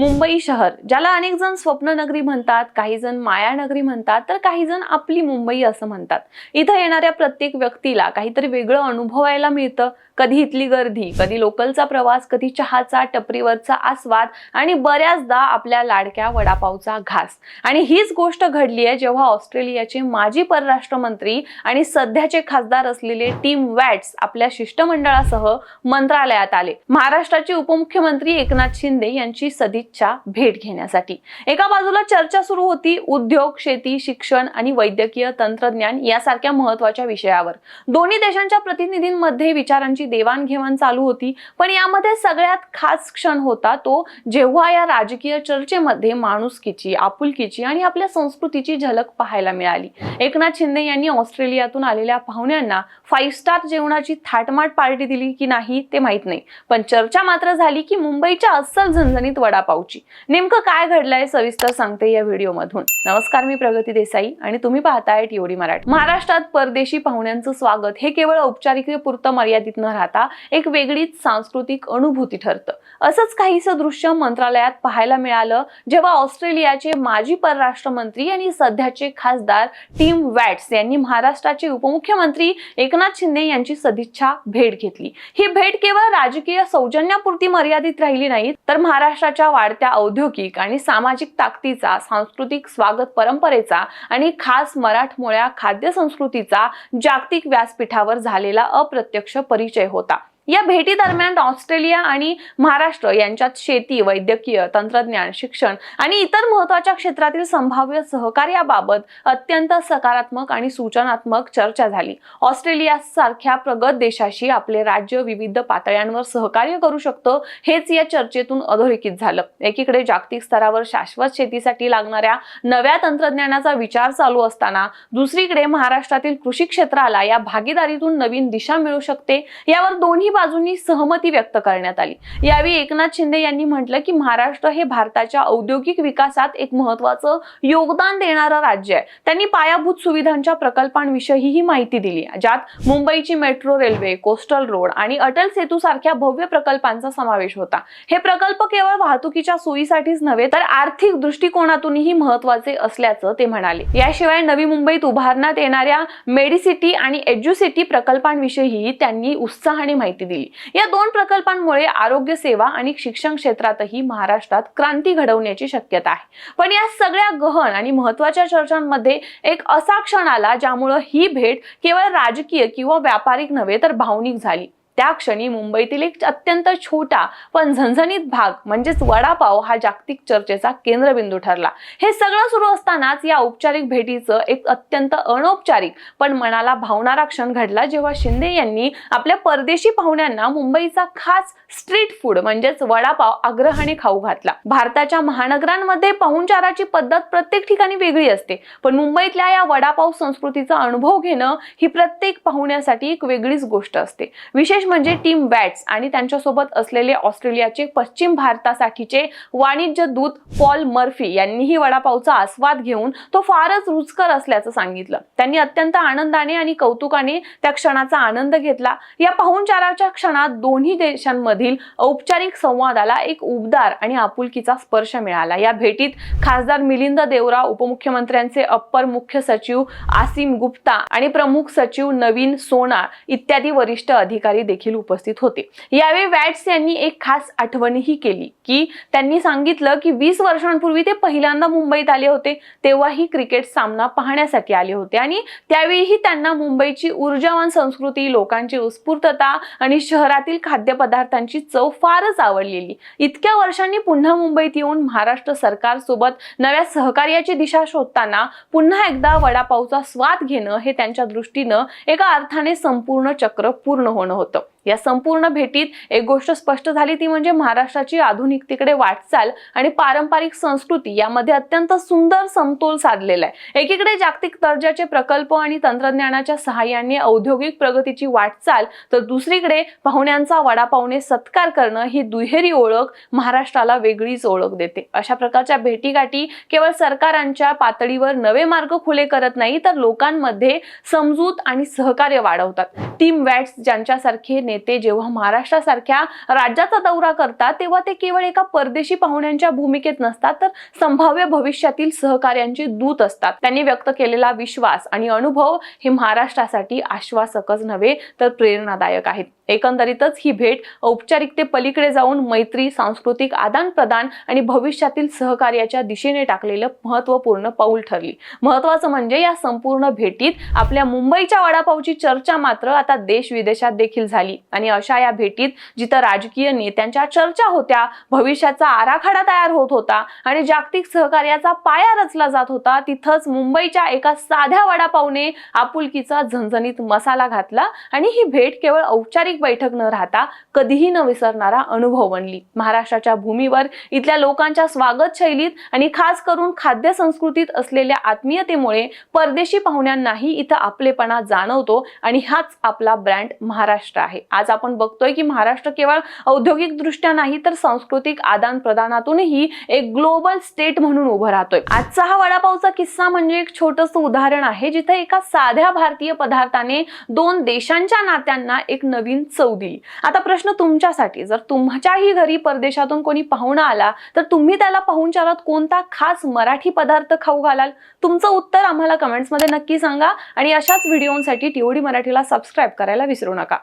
मुंबई शहर ज्याला अनेक जण स्वप्ननगरी म्हणतात काही जण मायानगरी म्हणतात तर काही जण आपली मुंबई असं म्हणतात. इथं येणाऱ्या प्रत्येक व्यक्तीला काहीतरी वेगळं अनुभवायला मिळतं कधी इथली गर्दी कधी लोकलचा प्रवास कधी चहाचा टपरीवरचा आस्वाद आणि बऱ्याचदा आपल्या लाडक्या वडापावचा घास. आणि हीच गोष्ट घडली आहे जेव्हा ऑस्ट्रेलियाचे माजी परराष्ट्र मंत्री आणि सध्याचे खासदार असलेले टीम वॅट्स आपल्या शिष्टमंडळासह मंत्रालयात आले. महाराष्ट्राचे उपमुख्यमंत्री एकनाथ शिंदे यांची सदिच्छा भेट घेण्यासाठी. एका बाजूला चर्चा सुरू होती उद्योग शेती शिक्षण आणि वैद्यकीय तंत्रज्ञान यासारख्या महत्त्वाच्या विषयावर. दोन्ही देशांच्या प्रतिनिधींमध्ये विचारांची देवाणघेवाण चालू होती. पण यामध्ये सगळ्यात खास क्षण होता तो जेव्हा या राजकीय चर्चेमध्ये माणुसकीची आपुलकीची आणि आपल्या संस्कृतीची झलक पाहायला मिळाली. एकनाथ शिंदे यांनी ऑस्ट्रेलियातून आलेल्या पाहुण्यांना फाईव्ह स्टार जेवणाची थाटमाट पार्टी दिली की नाही ते माहीत नाही. पण चर्चा मात्र झाली की मुंबईच्या अस्सल झणझणीत वडापावची. नेमकं काय घडलंय सविस्तर सांगते या व्हिडिओमधून. नमस्कार मी प्रगती देसाई आणि तुम्ही पाहताय टीओडी मराठी. महाराष्ट्रात परदेशी पाहुण्यांचं स्वागत. हे केवळ औपचारिकतेपुरतं मर्यादित न राहता एक वेगळीच सांस्कृतिक अनुभूती ठरतं. असंच काहीसं दृश्य मंत्रालयात पाहायला मिळालं जेव्हा ऑस्ट्रेलियाचे माजी परराष्ट्र मंत्री आणि सध्याचे खासदार टीम वॅट्स यांनी महाराष्ट्राचे उपमुख्यमंत्री एकनाथ शिंदे यांची सदिच्छा भेट घेतली. ही भेट केवळ राजकीय सौजन्यापुरती मर्यादित राहिली नाही तर महाराष्ट्राच्या वाढत्या औद्योगिक आणि सामाजिक ताकदीचा सांस्कृतिक स्वागत परंपरेचा आणि खास मराठमोळ्या खाद्य संस्कृतीचा जागतिक व्यासपीठावर झालेला अप्रत्यक्ष परिचय होता या भेटी दरम्यान ऑस्ट्रेलिया आणि महाराष्ट्र यांच्यात शेती वैद्यकीय तंत्रज्ञान शिक्षण आणि इतर महत्त्वाच्या क्षेत्रातील संभाव्य सहकार्याबाबत अत्यंत सकारात्मक आणि सूचनात्मक चर्चा झाली. ऑस्ट्रेलिया सारख्या प्रगत देशाशी आपले राज्य विविध पातळ्यांवर सहकार्य करू शकतं हेच या चर्चेतून अधोरेखित झालं. एकीकडे जागतिक स्तरावर शाश्वत शेतीसाठी लागणाऱ्या नव्या तंत्रज्ञानाचा विचार चालू असताना दुसरीकडे महाराष्ट्रातील कृषी क्षेत्राला या भागीदारीतून नवीन दिशा मिळू शकते यावर दोन्ही बाजूंनी सहमती व्यक्त करण्यात आली. यावेळी एकनाथ शिंदे यांनी म्हटलं की महाराष्ट्र हे भारताच्या औद्योगिक विकासात एक महत्वाचं योगदान देणारं राज्य आहे. त्यांनी पायाभूत सुविधांच्या प्रकल्पांविषयी ही माहिती दिली. ज्यात मुंबईची मेट्रो रेल्वे कोस्टल रोड आणि अटल सेतू सारख्या भव्य प्रकल्पांचा समावेश होता. हे प्रकल्प केवळ वाहतुकीच्या सोयीसाठीच नव्हे तर आर्थिक दृष्टिकोनातूनही महत्त्वाचे असल्याचं ते म्हणाले. याशिवाय नवी मुंबईत उभारण्यात येणाऱ्या मेडिसिटी आणि एज्युसिटी प्रकल्पांविषयी त्यांनी उत्साहाने माहिती दिली. या दोन प्रकल्पांमुळे आरोग्य सेवा आणि शिक्षण क्षेत्रातही महाराष्ट्रात क्रांती घडवण्याची शक्यता आहे. पण या सगळ्या गहन आणि महत्त्वाच्या चर्चांमध्ये एक असा क्षण आला ज्यामुळं ही भेट केवळ राजकीय किंवा व्यापारिक नव्हे तर भावनिक झाली. त्या क्षणी मुंबईतील एक अत्यंत छोटा पण झणझणीत भाग म्हणजेच वडापाव हा जागतिक चर्चेचा केंद्रबिंदू ठरला. हे सगळं सुरू असतानाच या औपचारिक भेटीचं एक अत्यंत अनौपचारिक पण मनाला भावणारा क्षण घडला जेव्हा शिंदे यांनी आपल्या परदेशी पाहुण्यांना मुंबईचा खास स्ट्रीट फूड म्हणजेच वडापाव आग्रहाने खाऊ घातला. भारताच्या महानगरांमध्ये पाहुणचाराची पद्धत प्रत्येक ठिकाणी वेगळी असते. पण मुंबईतल्या या वडापाव संस्कृतीचा अनुभव घेणं ही प्रत्येक पाहुण्यासाठी एक वेगळीच गोष्ट असते. विशेष म्हणजे टीम बॅट्स आणि त्यांच्यासोबत असलेले ऑस्ट्रेलियाचे पश्चिम भारतासाठीचे वाणिज्य दूत पॉल मर्फी यांनीही वडापावचा आस्वाद घेऊन तो फारच रुचकर असल्याचं सांगितलं. त्यांनी अत्यंत आनंदाने आणि कौतुकाने त्या क्षणाचा आनंद घेतला. या पाहुणचाराच्या क्षणात दोन्ही देशांमधील औपचारिक संवादाला एक उबदार आणि आपुलकीचा स्पर्श मिळाला. या भेटीत खासदार मिलिंद देवरा उपमुख्यमंत्र्यांचे अप्पर मुख्य सचिव आसिम गुप्ता आणि प्रमुख सचिव नवीन सोना इत्यादी वरिष्ठ अधिकारी देखील उपस्थित होते. यावेळी वॅट्स यांनी एक खास आठवणही केली की त्यांनी सांगितलं की वीस वर्षांपूर्वी ते पहिल्यांदा मुंबईत आले होते तेव्हाही क्रिकेट सामना पाहण्यासाठी आले होते. आणि त्यावेळीही त्यांना मुंबईची ऊर्जावान संस्कृती लोकांची उत्स्फूर्तता आणि शहरातील खाद्यपदार्थांची चव फारच आवडलेली. इतक्या वर्षांनी पुन्हा मुंबईत येऊन महाराष्ट्र सरकारसोबत नव्या सहकार्याची दिशा शोधताना पुन्हा एकदा वडापावचा स्वाद घेणं हे त्यांच्या दृष्टीनं एका अर्थाने संपूर्ण चक्र पूर्ण होणं होतं. या संपूर्ण भेटीत एक गोष्ट स्पष्ट झाली ती म्हणजे महाराष्ट्राची आधुनिकतेकडे वाटचाल आणि पारंपरिक संस्कृती यामध्ये अत्यंत सुंदर समतोल साधलेला आहे. एकीकडे जागतिक दर्जाचे प्रकल्प आणि तंत्रज्ञानाच्या सहाय्याने औद्योगिक प्रगतीची वाटचाल तर दुसरीकडे पाहुण्यांचा वडापावणे सत्कार करणं ही दुहेरी ओळख महाराष्ट्राला वेगळीच ओळख देते. अशा प्रकारच्या भेटीगाठी केवळ सरकारांच्या पातळीवर नवे मार्ग खुले करत नाही तर लोकांमध्ये समजूत आणि सहकार्य वाढवतात. टीम वॅट्स ज्यांच्यासारखे नेते जेव्हा महाराष्ट्रासारख्या राज्याचा दौरा करतात तेव्हा ते केवळ एका परदेशी पाहुण्यांच्या भूमिकेत नसतात तर संभाव्य भविष्यातील सहकार्यांचे दूत असतात. त्यांनी व्यक्त केलेला विश्वास आणि अनुभव हे महाराष्ट्रासाठी आश्वासकच नव्हे तर प्रेरणादायक आहेत. एकंदरीतच ही भेट औपचारिकते पलीकडे जाऊन मैत्री सांस्कृतिक आदान प्रदान आणि भविष्यातील सहकार्याच्या दिशेने टाकलेलं महत्त्वपूर्ण पाऊल ठरली. महत्वाचं म्हणजे या संपूर्ण भेटीत आपल्या मुंबईच्या वडापावची चर्चा मात्र आता देश विदेशात देखील झाली. आणि अशा या भेटीत जिथं राजकीय नेत्यांच्या चर्चा होत्या भविष्याचा आराखडा तयार होत होता आणि जागतिक सहकार्याचा पाया रचला जात होता तिथंच मुंबईच्या एका साध्या वडापावने आपुलकीचा झणझणीत मसाला घातला आणि ही भेट केवळ औपचारिक बैठक न राहता कधीही न विसरणारा अनुभव बनली. महाराष्ट्राच्या भूमीवर इथल्या लोकांच्या स्वागत शैलीत आणि खास करून खाद्य संस्कृतीत असलेल्या आत्मीयतेमुळे परदेशी पाहुण्यांनाही इथं आपलेपणा जाणवतो आणि हाच आपला ब्रँड महाराष्ट्र आहे. आज आपण बघतोय की महाराष्ट्र केवळ औद्योगिक दृष्ट्या नाही तर सांस्कृतिक आदान प्रदानातूनही एक ग्लोबल स्टेट म्हणून उभं राहतोय. आजचा हा वडापावचा किस्सा म्हणजे एक छोटस उदाहरण आहे जिथे एका साध्या भारतीय पदार्थाने दोन देशांच्या नात्यांना एक नवीन चव दिली. आता प्रश्न तुमच्यासाठी जर तुमच्याही घरी परदेशातून कोणी पाहुणा आला तर तुम्ही त्याला पाहुणचारात कोणता खास मराठी पदार्थ खाऊ घालाल? तुमचं उत्तर आम्हाला कमेंट्समध्ये नक्की सांगा आणि अशाच व्हिडिओसाठी टीओडी मराठीला सबस्क्राईब करायला विसरू नका.